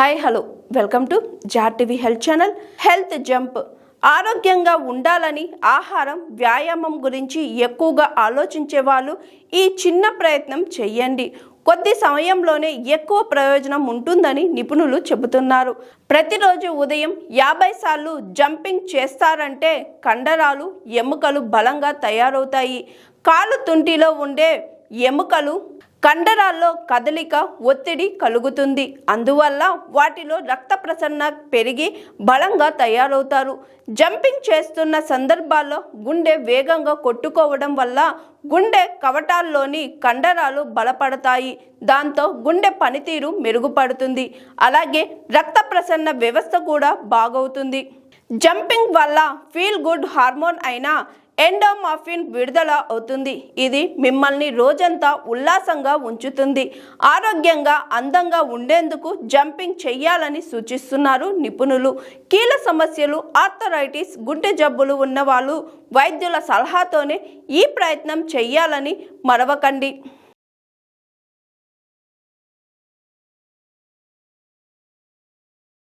Hi hello. Welcome to jar TV health channel. Health jump. ఆరోగ్యంగా ఉండాలని ఆహారం వ్యాయామం గురించి ఎక్కువగా ఆలోచించే వాళ్ళు ఈ చిన్న ప్రయత్నం చెయ్యండి. కొద్ది సమయంలోనే ఎక్కువ ప్రయోజనం ఉంటుందని నిపుణులు చెబుతున్నారు. ప్రతిరోజు ఉదయం యాభై సార్లు జంపింగ్ చేస్తారంటే కండరాలు ఎముకలు బలంగా తయారవుతాయి. కాలు తుంటిలో ఉండే ఎముకలు కండరాల్లో కదలిక ఒత్తిడి కలుగుతుంది. అందువల్ల వాటిలో రక్త ప్రసరణ పెరిగి బలంగా తయారవుతారు. జంపింగ్ చేస్తున్న సందర్భాల్లో గుండె వేగంగా కొట్టుకోవడం వల్ల గుండె కవటాల్లోని కండరాలు బలపడతాయి. దాంతో గుండె పనితీరు మెరుగుపడుతుంది. అలాగే రక్త ప్రసరణ వ్యవస్థ కూడా బాగవుతుంది. జంపింగ్ వల్ల ఫీల్ గుడ్ హార్మోన్ అయిన ఎండోమాఫిన్ విడుదల అవుతుంది. ఇది మిమ్మల్ని రోజంతా ఉల్లాసంగా ఉంచుతుంది. ఆరోగ్యంగా అందంగా ఉండేందుకు జంపింగ్ చెయ్యాలని సూచిస్తున్నారు నిపుణులు. కీళ్ళ సమస్యలు ఆర్థరైటిస్ గుండె జబ్బులు ఉన్నవాళ్ళు వైద్యుల సలహాతోనే ఈ ప్రయత్నం చెయ్యాలని మరవకండి.